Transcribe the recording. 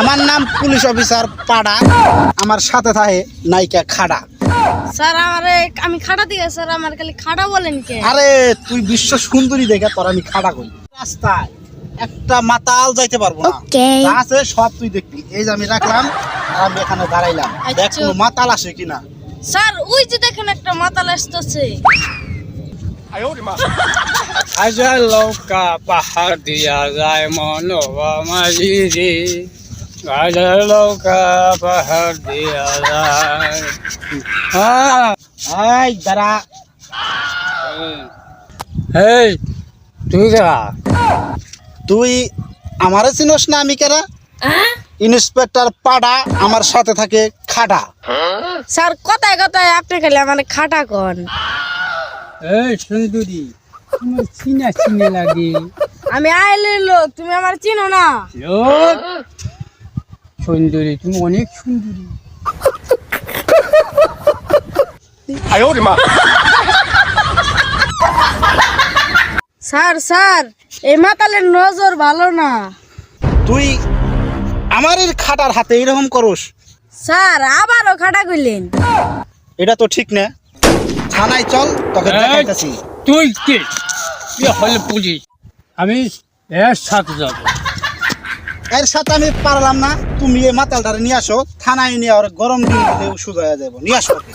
আমার নাম police officer পাড়া। আমার সাথে থাকে নায়িকা খাড়া। স্যার আমারে আমি খাটা দিয়ে স্যার আমার খালি খাটা বলেন কে? আরে তুই বিশ্ব সুন্দরী দেখে তোর আমি খাড়া করি। রাস্তায় একটা মাতাল যাইতে পারব না। যা আছে সব তুই দেখবি। এই যে আমি রাখলাম আর আমি এখানে দাঁড়াইলাম। দেখ আচ্ছা। কোনো মাতাল আসে কিনা। স্যার ওই যে দেখেন একটা মাতাল আসতেছে। হাজার লৌকা পাহাড় দিয়া যায় মনোবা রে হাজার লৌকা পাহাড় দিয়া যায়। এই দাঁড়া। এই তুই গা তুই আমারে চিনস না আমি কেরা? ইন্সপেক্টর পাড়া আমার সাথে থাকে খাটা। স্যার কথায় কথায় আপনি খালি আমার খাটা কন। এই সুন্দরী তোমার চিনা চিনে লাগে। আমি আইলে লোক তুমি আমার চিনো না। লোক সুন্দরী তুমি অনেক সুন্দরী। স্যার স্যার এই মাতালের নজর ভালো না। তুই আমার এই খাটার হাতে এরকম করস? স্যার আবারও খাটা কইলেন এটা তো ঠিক না। থানায় চল তোকে। দেখাইতেছি। তুই কে? তুই হল পুলিশ। আমি এর সাথে যাব। এর সাথে আমি পারলাম না। তুমি এই মাতালটারে নিয়ে আসো। থানায় নিয়ে আর গরম দিন দিলে ওষুধ হয়ে যাব। নিয়ে আসো। ওকে।